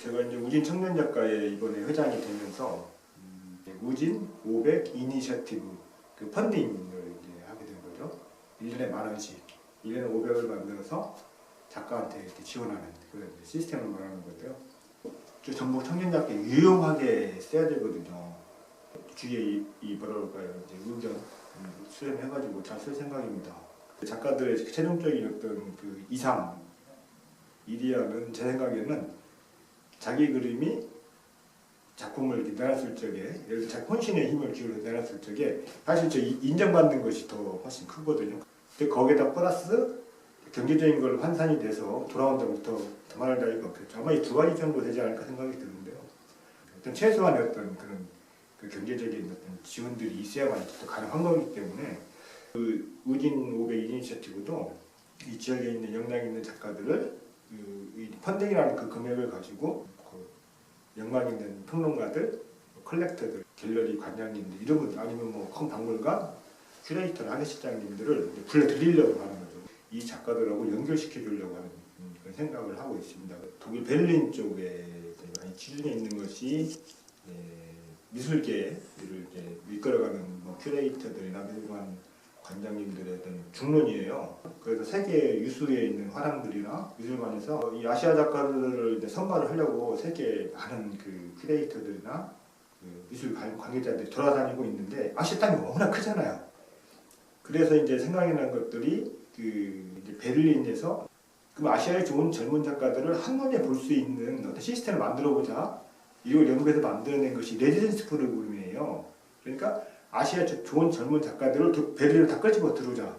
제가 이제 우진 청년 작가의 이번에 회장이 되면서 음, 우진 500 이니셔티브 그 펀딩을 이제 하게 된 거죠. 1년에 만 원씩 1년에 500을 만들어서 작가한테 이렇게 지원하는 그런 시스템을 말하는 건데요. 저 전국 청년 작가 유용하게 써야 되거든요. 주위에 이, 이 뭐라 그럴까요? 이제 의견 음, 수렴해가지고 잘 쓸 생각입니다. 작가들의 최종적인 어떤 그 이상 이디어는 제 생각에는 자기 그림이 작품을 내놨을 적에 예를 들어 혼신의 힘을 기울여 내놨을 적에 사실 저 이- 인정받는 것이 더 훨씬 크거든요. 근데 거기에다 플러스 경제적인 걸 환산이 돼서 돌아온다고 더, 더 말할 나위가 없겠죠. 아마 이 두 가지 정도 되지 않을까 생각이 드는데요. 어떤 최소한의 어떤 그런 그 경제적인 어떤 지원들이 있어야만 또 가능한 거기 때문에 그 우진 500 이니셔티브도 이 지역에 있는 역량 있는 작가들을 그, 이 펀딩이라는 그 금액을 가지고 그 역량 있는 평론가들, 컬렉터들, 갤러리 관장님들 이런 분 아니면 뭐 큰 박물관, 큐레이터, 하계실장님들을 이제 불러드리려고 하는 거죠. 이 작가들하고 연결시켜 주려고 하는 음, 그런 생각을 하고 있습니다. 독일 베를린 쪽에 많이 지중해 있는 것이 예, 미술계를 이제 이끌어가는 뭐 큐레이터들이나 미술 관 관장님들의 어떤 중론이에요. 그래서 세계 유수에 있는 화랑들이나 미술관에서 이 아시아 작가들을 선발을 하려고 세계 많은 그 큐레이터들이나 그 미술 관- 관계자들이 돌아다니고 있는데 아시아 땅이 워낙 크잖아요. 그래서 이제 생각이 난 것들이 그 베를린에서 그 아시아의 좋은 젊은 작가들을 한눈에 볼 수 있는 어떤 시스템을 만들어 보자. 이걸 연구해서 만들어낸 것이 레지던스 프로그램이에요. 그러니까 아시아 조- 좋은 젊은 작가들을 도- 베를린을 다 끌집어 들어오자.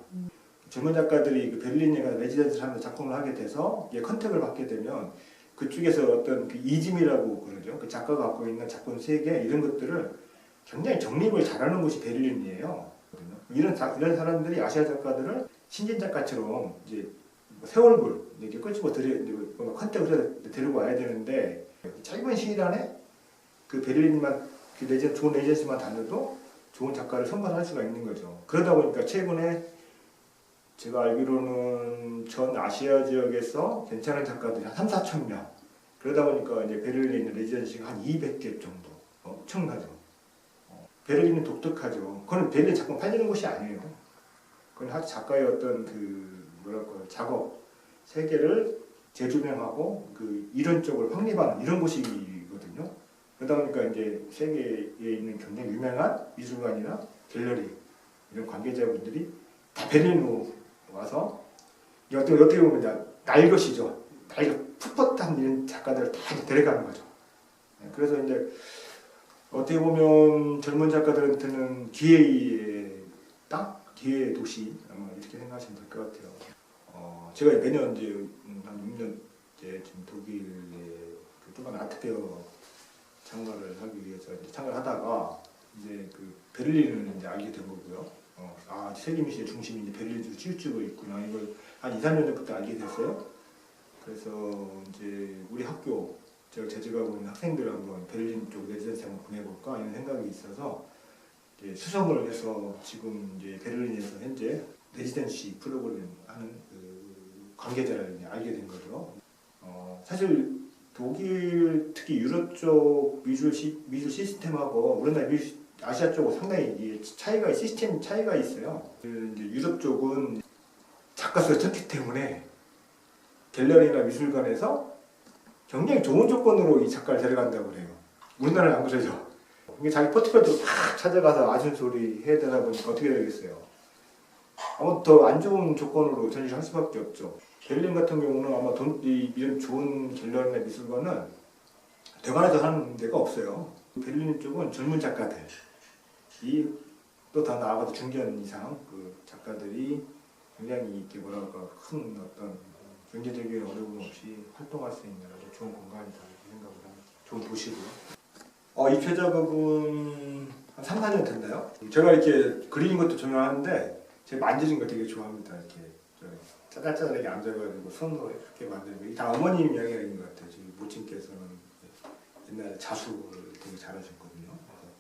젊은 작가들이 그 베를린에 가서 레지던스를 하면서 작품을 하게 돼서 이게 컨택을 받게 되면 그쪽에서 어떤 그 이즘이라고 그러죠. 그 작가가 갖고 있는 작품 세계 이런 것들을 굉장히 정립을 잘하는 곳이 베를린이에요. 이런 자- 이런 사람들이 아시아 작가들을 신진 작가처럼 이제 뭐 세월불 이렇게 끌집어 들여 뭐 컨택을 해서 데리고 와야 되는데 짧은 시일 안에 그 베를린만 그 레전 좋은 레전시만 다녀도 좋은 작가를 선발할 수가 있는 거죠. 그러다 보니까 최근에 제가 알기로는 전 아시아 지역에서 괜찮은 작가들이 한 3, 4천 명. 그러다 보니까 이제 베를린에 레지던시가 한 200개 정도. 엄청나죠. 어, 베를린은 독특하죠. 그건 베를린 작품 팔리는 곳이 아니에요. 그건 한 작가의 어떤 그 뭐랄까 작업 세계를 재조명하고 그 이론적으로 확립하는 이런 곳이거든요. 그러다 보니까 이제 세계에 있는 굉장히 유명한 미술관이나 갤러리 이런 관계자분들이 다 베를린으로 와서 어떻게, 어떻게 보면 이제 날것이죠. 날것 풋풋한 이런 작가들을 다 이제 데려가는 거죠. 네, 그래서 이제 어떻게 보면 젊은 작가들한테는 기회의 땅, 기회의 도시 이렇게 생각하시면 될 것 같아요. 어, 제가 매년 이제 음, 한 6년째 지금 독일에 그 조그만 아트페어 참가를 하기 위해서 이제 참가를 하다가 이제 그 베를린을 이제 알게 된 거고요. 어, 아 세계 미시의 중심이 이제 베를린으로 치우치고 있구나 이걸 한 2, 3년 전부터 알게 됐어요. 그래서 이제 우리 학교 제가 재직하고 있는 학생들 한번 베를린 쪽 레지던시 한번 보내볼까 이런 생각이 있어서 이제 수성을 해서 지금 이제 베를린에서 현재 레지던시 프로그램 하는 그 관계자를 알게 된 거죠. 어, 사실 독일 특히 유럽 쪽 미술 시, 미술 시스템하고 우리나라 미술 아시아 쪽은 상당히 이 차이가 시스템 차이가 있어요. 그 유럽 쪽은 작가 수가 적기 때문에 갤러리나 미술관에서 굉장히 좋은 조건으로 이 작가를 데려간다고 그래요. 우리나라는 안 그러죠. 이게 자기 포트폴리오 팍 찾아가서 아쉬운 소리 해야 되다 보니까 어떻게 되겠어요? 아무 더안 좋은 조건으로 전시할 수밖에 없죠. 베를린 같은 경우는 아마 돈, 이, 이런 좋은 갤러리나 미술관은 대관에서 하는 데가 없어요. 베를린 쪽은 젊은 작가들 이 또 더 나아가서 중견 이상 그 작가들이 굉장히 이렇게 뭐랄까 큰 어떤 경제적인 어려움 없이 활동할 수 있는 아주 좋은 공간이다 이렇게 생각을 합니다. 좋은 도시고요. 어, 이 표작업은 한 3, 4년 됐나요? 제가 이렇게 그리는 것도 중요한데 제가 만지는 거 되게 좋아합니다. 이렇게 저 짜잘짜잘하게 앉아가지고 손으로 이렇게 거. 이게 다 어머님 영향인 것 같아요. 지금 모친께서는 옛날에 자수를 되게 잘하셨거든요. 그래서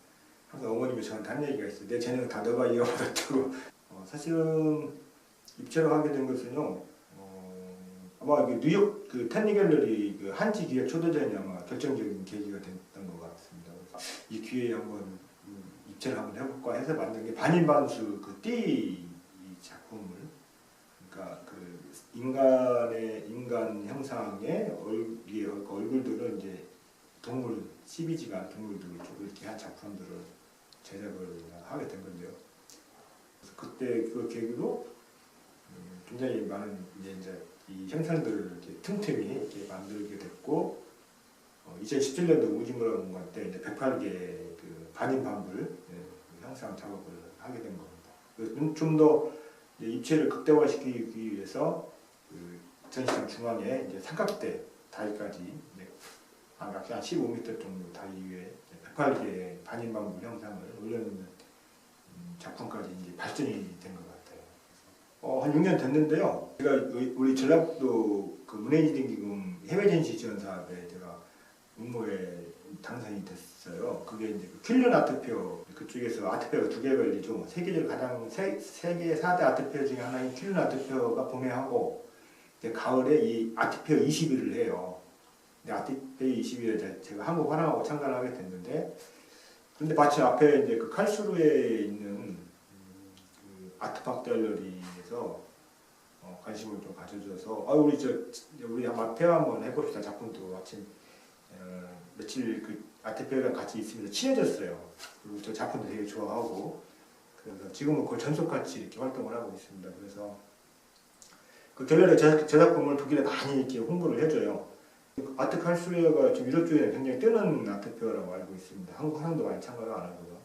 항상 어머님이 저한테 한 얘기가 있어요. 내 재능 다 너가 이어받았다고. 어, 사실은 입체를 하게 된 것은요. 어, 아마 그 뉴욕 그 텐니 갤러리 그 한지 기획 초대전이 아마 결정적인 계기가 됐던 것 같습니다. 이 기회에 한번 음, 입체를 한번 해볼까 해서 만든 게 반인반수 그 띠 작품을 그러니까 그 인간의 인간 형상의 얼, 이 얼굴 들을 이제 동물 CBG가 동물들을 좀 이렇게 한 작품들을 제작을 하게 된 건데요. 그래서 그때 그 계기로 음, 굉장히 많은 이제, 이제 이 형상들을 이렇게 틈틈이 이렇게 만들게 됐고 어, 2017년도 우주문화 때 이제 108개 그 반인 반불 예, 그 형상 작업을 하게 된 겁니다. 좀더 입체를 극대화시키기 위해서 그 전시장 중앙에 이제 삼각대 다리까지 이제 한 15m 정도 다리 위에 108개의 반인 반불 형상을 올려놓는 음, 작품까지 이제 발전이 된 것 같아요. 어, 한 6년 됐는데요. 제가 우리- 전라북도 그 문해지등 기금 해외 전시 지원 사업에 제가 응모에 당선이 됐어요. 그게 이제 그 퀼런 아트페어 그쪽에서 아트페어가 두 개가 열리죠. 세계적 가장 세, 세계 4대 아트페어 중에 하나인 퀼런 아트페어가 봄에 하고 이제 가을에 이 아트페어 20일을 해요. 근데 아트페어 20일에 제가 한국 화랑하고 참가를 하게 됐는데 근데 마침 앞에 이제 그 칼수루에 있는 음, 그 아트파크 갤러리에서 어, 관심을 좀 가져줘서 아 우리 저 우리 한번 페어 한번 해봅시다 작품도 마침 어, 며칠 그 아트페어랑 같이 있으면서 친해졌어요. 그리고 저 작품도 되게 좋아하고 그래서 지금은 거의 전속같이 이렇게 활동을 하고 있습니다. 그래서 그 갤러리 제, 제 작품을 독일에 많이 이렇게 홍보를 해줘요. 아트 칼수레가 지금 유럽 쪽에 굉장히 뜨는 아트페어라고 알고 있습니다. 한국 사람도 많이 참가를 안 하고요.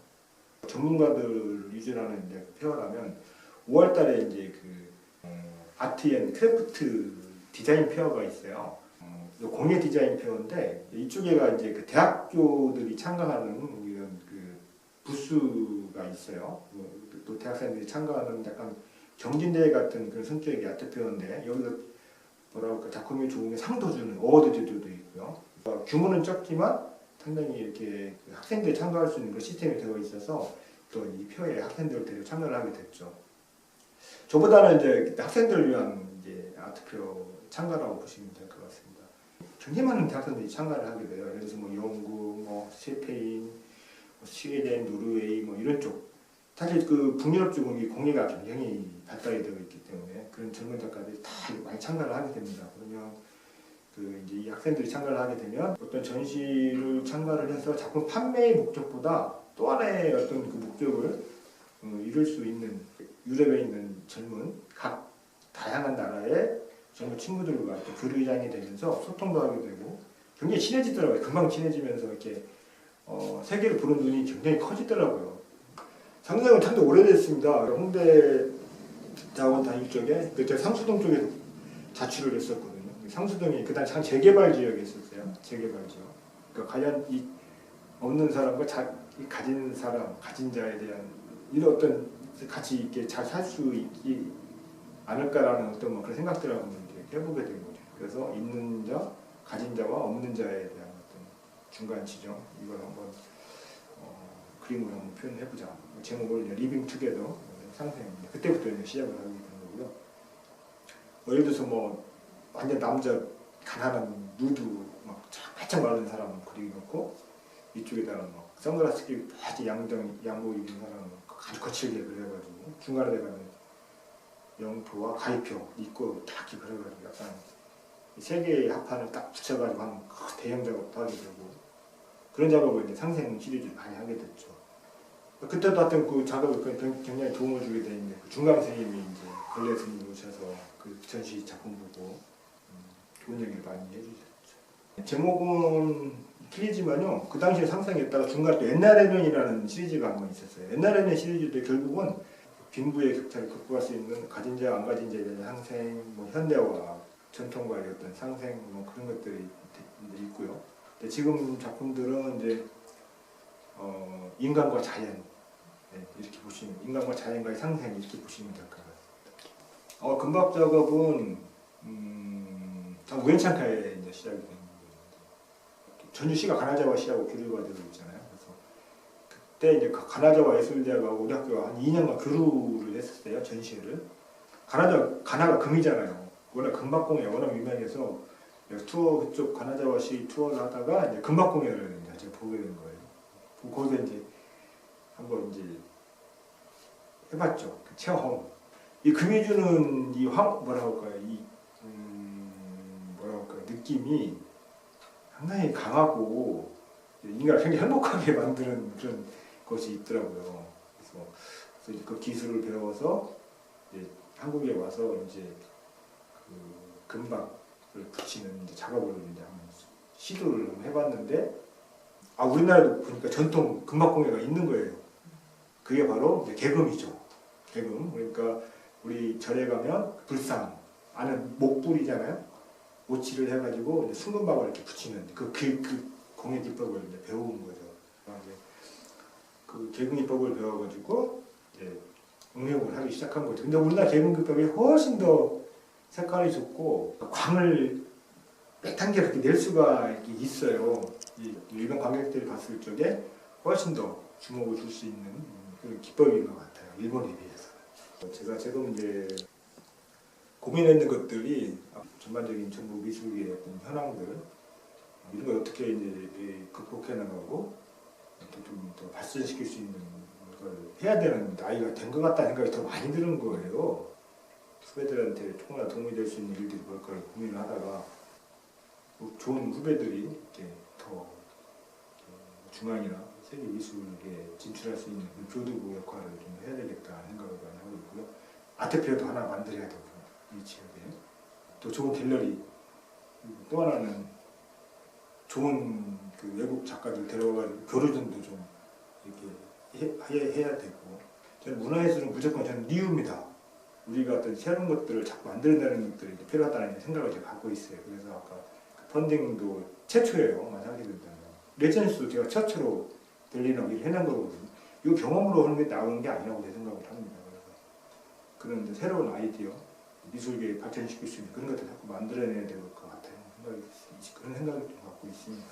전문가들 위주로 하는 이제 페어라면 5월 달에 이제 그 어, 아트 앤 크래프트 디자인 페어가 있어요. 어, 공예 디자인 페어인데 이쪽에가 이제 그 대학교들이 참가하는 이런 그 부스가 있어요. 뭐, 또 대학생들이 참가하는 약간 경진대회 같은 그런 성격의 아트 페어인데 여기서 할까 작품이 좋으면 상도 주는 어워드제도도 있고요. 어, 규모는 적지만 상당히 이렇게 그 학생들이 참가할 수 있는 그런 시스템이 되어 있어서 또 이 표에 학생들을 참여를 하게 됐죠. 저보다는 이제 학생들을 위한 이제 아트표 참가라고 보시면 될 것 같습니다. 굉장히 많은 대학생들이 참가를 하게 돼요. 예를 들어서 뭐 영국, 뭐 스페인, 뭐 스웨덴, 노르웨이 뭐 이런 쪽. 사실 그 북유럽 쪽은 이 공예가 굉장히 발달이 되어 있기 때문에 그런 젊은 작가들이 다 많이 참가를 하게 됩니다. 그러면 그 이제 이 학생들이 참가를 하게 되면 어떤 전시를 참가를 해서 작품 판매의 목적보다 또 하나의 어떤 그 목적을 어, 이룰 수 있는 유럽에 있는 젊은 각 다양한 나라의 젊은 친구들과 또 교류장이 되면서 소통도 하게 되고 굉장히 친해지더라고요. 금방 친해지면서 이렇게 어, 세계를 보는 눈이 굉장히 커지더라고요. 상상은 참도 오래됐습니다. 홍대 대학원 다닐 적에 그때 상수동 쪽에 자취를 했었거든요. 상수동이 그한 재개발 지역에 있었어요. 재개발 지역. 그러니까 과연 이 없는 사람과 자, 이 가진 사람, 가진 자에 대한 이런 어떤 같이 이렇게 잘 살 수 있기 않을까라는 어떤 뭐 그런 생각들을 한번 이렇게 해보게 된 거죠. 그래서 있는 자, 가진 자와 없는 자에 대한 어떤 중간 지점 이걸 한번 어, 그림으로 한번 표현해보자. 제목을 리빙 투게더 상생입니다. 그때부터 이제 시작을 하게 된 거고요. 뭐 예를 들어서 뭐 완전 남자 가난한 누드 막 바짝 마른 사람 그리고 이쪽에다가 막 선글라스 끼고 바지 양정 양복 입은 사람 아주 거칠게 그래가지고 중간에 가면 영토와 가위표 입고 딱 이렇게 그래가지고 약간 세 개의 합판을 딱 붙여가지고 한 대형 작업도 하게 되고 그런 작업을 이제 상생 시리즈를 많이 하게 됐죠. 그때도 하여튼 그 작업에 그 굉장히 도움을 주게 되는데 그 중강 선생님이 이제 근래 스님 오셔서 그 전시 작품 보고 음, 좋은 얘기를 많이 해주셨죠. 제목은 틀리지만요. 그 당시에 상상했다가 중간에 또 옛날에는이라는 시리즈가 한 번 있었어요. 옛날에는 시리즈도 결국은 빈부의 격차를 극복할 수 있는 가진 자, 안 가진 자에 대한 상생, 뭐 현대화, 전통과의 어떤 상생, 뭐 그런 것들이 있고요. 근데 지금 작품들은 이제 어, 인간과 자연 네, 이렇게 보시면 인간과 자연과의 상생 이렇게 보시면 될 것 같습니다. 어, 금박 작업은 음, 참 우연찮게 이제 시작이 된 거예요. 전주시가 가나자와 시하고 교류가 되고 있잖아요. 그래서 그때 이제 가- 가나자와 예술대학하고 우리 학교가 한 2년간 교류를 했었어요. 전시회를. 가나자 가나가 금이잖아요. 워낙 금박공예 워낙 유명해서 투어 그쪽 가나자와시 투어를 하다가 이제 금박공예를 이제 보게 된 거예요. 거기서 이제 한번 이제 해봤죠. 그 체험. 이 금이 주는 이 황, 뭐라고 할까요? 이, 음, 뭐라고 할까요? 느낌이 상당히 강하고 인간을 굉장히 행복하게 만드는 그런 것이 있더라고요. 그래서, 그래서 그 기술을 배워서 이제 한국에 와서 이제 그 금박을 붙이는 이제 작업을 이제 한번 시도를 해봤는데 아 우리나라도 보니까 전통 금박공예가 있는 거예요. 그게 바로 개금이죠. 개금 그러니까 우리 절에 가면 불상 안에 목불이잖아요. 오치를 해가지고 순금박을 이렇게 붙이는 그, 그, 그 공예 기법을 이제 배운 거죠. 이제 그 개금 기법을 배워가지고 이제 응용을 하기 시작한 거죠. 근데 우리나라 개금 기법이 훨씬 더 색깔이 좋고 광을 몇 단계 그렇게 낼 수가 이렇게 있어요. 이 일반 관객들이 봤을 적에 훨씬 더 주목을 줄 수 있는 그런 기법인 것 같아요. 일본에 비해서. 제가 지금 이제 고민했는 것들이 전반적인 전국 미술계의 어떤 현황들 이런 걸 어떻게 이제 극복해 나가고 이렇게 좀 더 발전시킬 수 있는 걸 해야 되는 나이가 된 것 같다는 생각이 더 많이 드는 거예요. 후배들한테 조금이나 도움이 될 수 있는 일들이 뭘까를 고민을 하다가 뭐 좋은 후배들이 이렇게 중앙이나 세계 미술에 진출할 수 있는 그 교두부 역할을 좀 해야 되겠다 생각을 많이 하고 있고요. 아트페어도 하나 만들어야 되고 이 지역에 또 좋은 갤러리 또 하나는 좋은 그 외국 작가들 데려가지고 교류전도 좀 이렇게 해, 해- 해야 되고 저는 문화예술은 무조건 저는 리우입니다. 우리가 어떤 새로운 것들을 자꾸 만들어내는 것들이 필요하다는 생각을 제가 갖고 있어요. 그래서 아까 그 펀딩도 최초예요. 만약에 된다면. 레전스도 제가 최초로 벨리나 일 해낸 거거든요. 이 경험으로 하는 게 나오는 게 아니라고 제 생각을 합니다. 그래서 그런 새로운 아이디어, 미술계에 발전시킬 수 있는 그런 것들 자꾸 만들어내야 될 것 같아요. 그런 생각을 좀 갖고 있습니다.